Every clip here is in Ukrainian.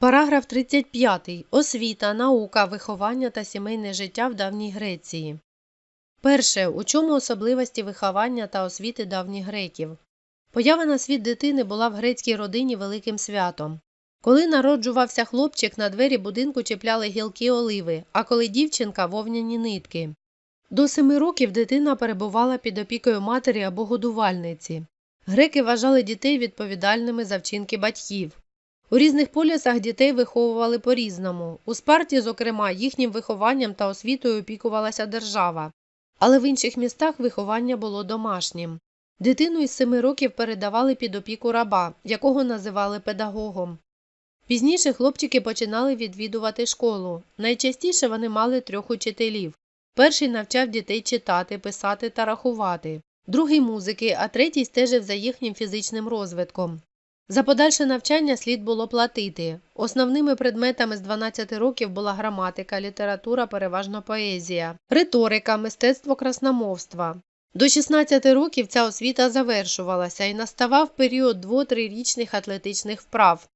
Параграф 35. Освіта, наука, виховання та сімейне життя в давній Греції. Перше. У чому особливості виховання та освіти давніх греків? Поява на світ дитини була в грецькій родині великим святом. Коли народжувався хлопчик, на двері будинку чіпляли гілки оливи, а коли дівчинка вовняні нитки. До семи років дитина перебувала під опікою матері або годувальниці. Греки вважали дітей відповідальними за вчинки батьків. У різних полісах дітей виховували по-різному. У Спарті, зокрема, їхнім вихованням та освітою опікувалася держава, але в інших містах виховання було домашнім. Дитину із семи років передавали під опіку раба, якого називали педагогом. Пізніше хлопчики починали відвідувати школу. Найчастіше вони мали трьох учителів. Перший навчав дітей читати, писати та рахувати, другий музики, а третій стежив за їхнім фізичним розвитком. За подальше навчання слід було платити. Основними предметами з 12 років була граматика, література, переважно поезія, риторика, мистецтво красномовства. До 16 років ця освіта завершувалася і наставав період 2-3-річних атлетичних вправ.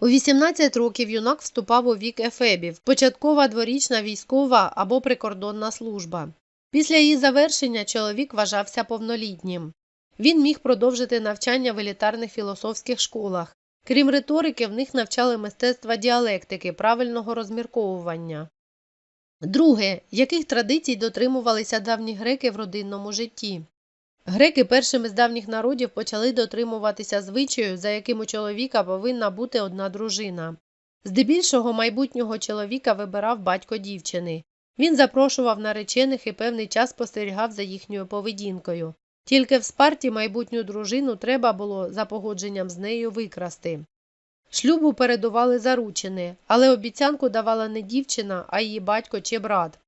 У 18 років юнак вступав у вік ефебів, початкова дворічна військова або прикордонна служба. Після її завершення чоловік вважався повнолітнім. Він міг продовжити навчання в елітарних філософських школах. Крім риторики, в них навчали мистецтва діалектики, правильного розмірковування. Друге, яких традицій дотримувалися давні греки в родинному житті? Греки першими з давніх народів почали дотримуватися звичаю, за яким у чоловіка повинна бути одна дружина. Здебільшого майбутнього чоловіка вибирав батько дівчини. Він запрошував наречених і певний час спостерігав за їхньою поведінкою. Тільки в спарті майбутню дружину треба було за погодженням з нею викрасти. Шлюбу передували заручини, але обіцянку давала не дівчина, а її батько чи брат.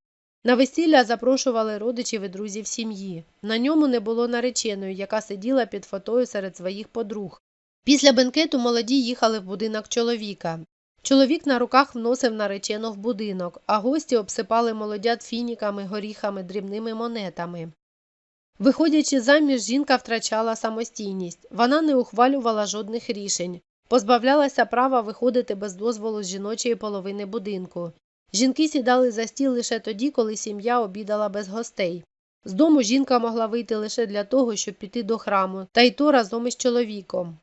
На весілля запрошували родичів і друзів сім'ї. На ньому не було нареченої, яка сиділа під фотою серед своїх подруг. Після бенкету молоді їхали в будинок чоловіка. Чоловік на руках вносив наречену в будинок, а гості обсипали молодят фініками, горіхами, дрібними монетами. Виходячи заміж, жінка втрачала самостійність, вона не ухвалювала жодних рішень, позбавлялася права виходити без дозволу з жіночої половини будинку. Жінки сідали за стіл лише тоді, коли сім'я обідала без гостей. З дому жінка могла вийти лише для того, щоб піти до храму, та й то разом із чоловіком.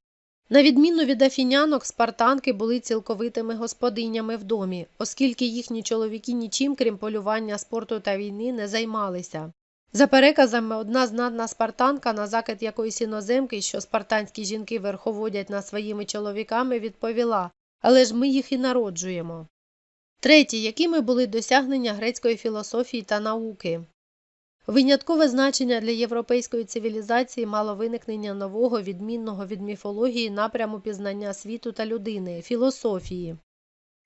На відміну від афінянок, спартанки були цілковитими господинями в домі, оскільки їхні чоловіки нічим, крім полювання, спорту та війни, не займалися. За переказами, одна знатна спартанка, на закид якоїсь іноземки, що спартанські жінки верховодять над своїми чоловіками, відповіла Але ж ми їх і народжуємо. Третє. Якими були досягнення грецької філософії та науки? Виняткове значення для європейської цивілізації мало виникнення нового, відмінного від міфології напряму пізнання світу та людини філософії.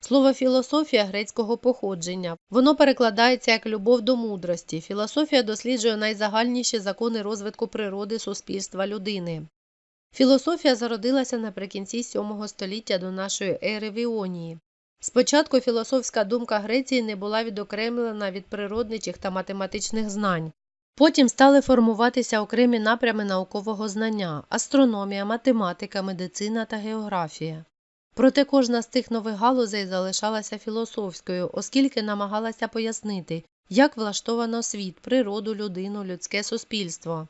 Слово філософія грецького походження. Воно перекладається як любов до мудрості. Філософія досліджує найзагальніші закони розвитку природи суспільства людини. Філософія зародилася наприкінці VII століття до нашої ери в Іонії. Спочатку філософська думка Греції не була відокремлена від природничих та математичних знань. Потім стали формуватися окремі напрями наукового знання астрономія, математика, медицина та географія. Проте кожна з цих нових галузей залишалася філософською, оскільки намагалася пояснити, як влаштовано світ, природу, людину, людське суспільство.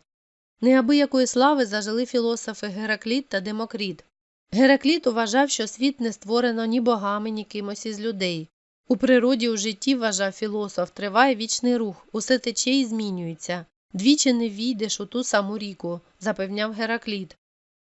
Неабиякої слави зажили філософи Геракліт та Демокріт. Геракліт вважав, що світ не створено ні богами, ні кимось із людей. У природі у житті, вважав філософ, триває вічний рух, усе тече і змінюється. Двічі не війдеш у ту саму ріку, запевняв Геракліт.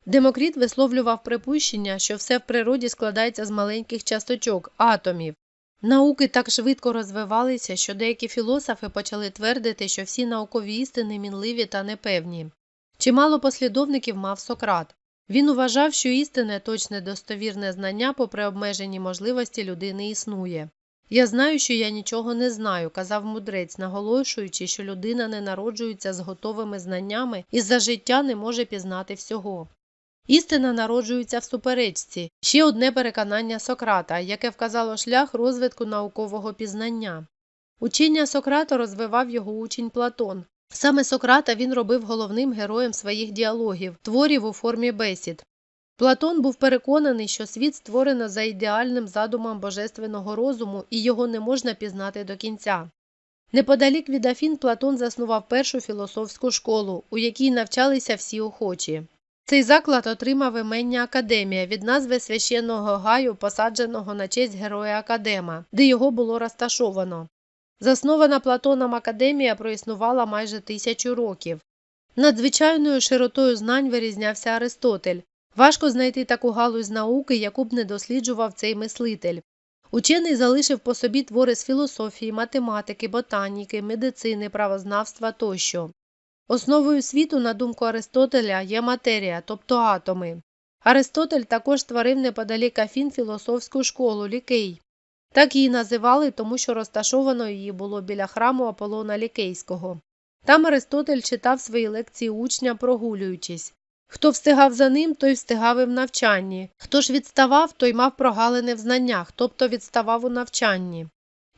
Демокріт висловлював припущення, що все в природі складається з маленьких часточок, атомів. Науки так швидко розвивалися, що деякі філософи почали твердити, що всі наукові істини мінливі та непевні. Чимало послідовників мав Сократ. Він вважав, що істинне точне достовірне знання, попри обмежені можливості людини, існує. Я знаю, що я нічого не знаю, казав мудрець, наголошуючи, що людина не народжується з готовими знаннями і за життя не може пізнати всього. Істина народжується в суперечці ще одне переконання Сократа, яке вказало шлях розвитку наукового пізнання. Учення Сократа розвивав його учень Платон. Саме Сократа він робив головним героєм своїх діалогів, творів у формі бесід. Платон був переконаний, що світ створено за ідеальним задумом божественного розуму і його не можна пізнати до кінця. Неподалік від Афін Платон заснував першу філософську школу, у якій навчалися всі охочі. Цей заклад отримав імення Академія від назви священного гаю, посадженого на честь героя Академа, де його було розташовано. Заснована Платоном академія проіснувала майже тисячу років. Надзвичайною широтою знань вирізнявся Аристотель. Важко знайти таку галузь науки, яку б не досліджував цей мислитель. Учений залишив по собі твори з філософії, математики, ботаніки, медицини, правознавства тощо. Основою світу, на думку Аристотеля, є матерія, тобто атоми. Аристотель також створив неподалік Афін філософську школу Лікей. Так її називали, тому що розташовано її було біля храму Аполлона Лікейського. Там Аристотель читав свої лекції учням, прогулюючись. Хто встигав за ним, той встигав і в навчанні. Хто ж відставав, той мав прогалини в знаннях, тобто відставав у навчанні.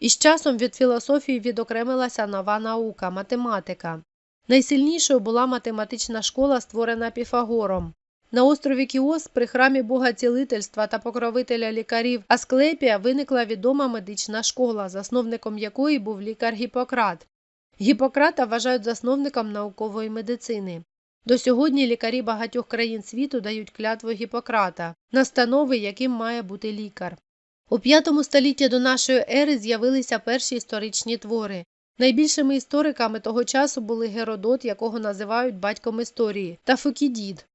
І з часом від філософії відокремилася нова наука математика. Найсильнішою була математична школа, створена Піфагором. На острові Кіос при храмі Бога цілительства та покровителя лікарів Асклепія виникла відома медична школа, засновником якої був лікар Гіппократ. Гіппократа вважають засновником наукової медицини. До сьогодні лікарі багатьох країн світу дають клятву Гіппократа, настанови, яким має бути лікар. У V столітті до нашої ери з'явилися перші історичні твори. Найбільшими істориками того часу були Геродот, якого називають батьком історії, та Фукідід.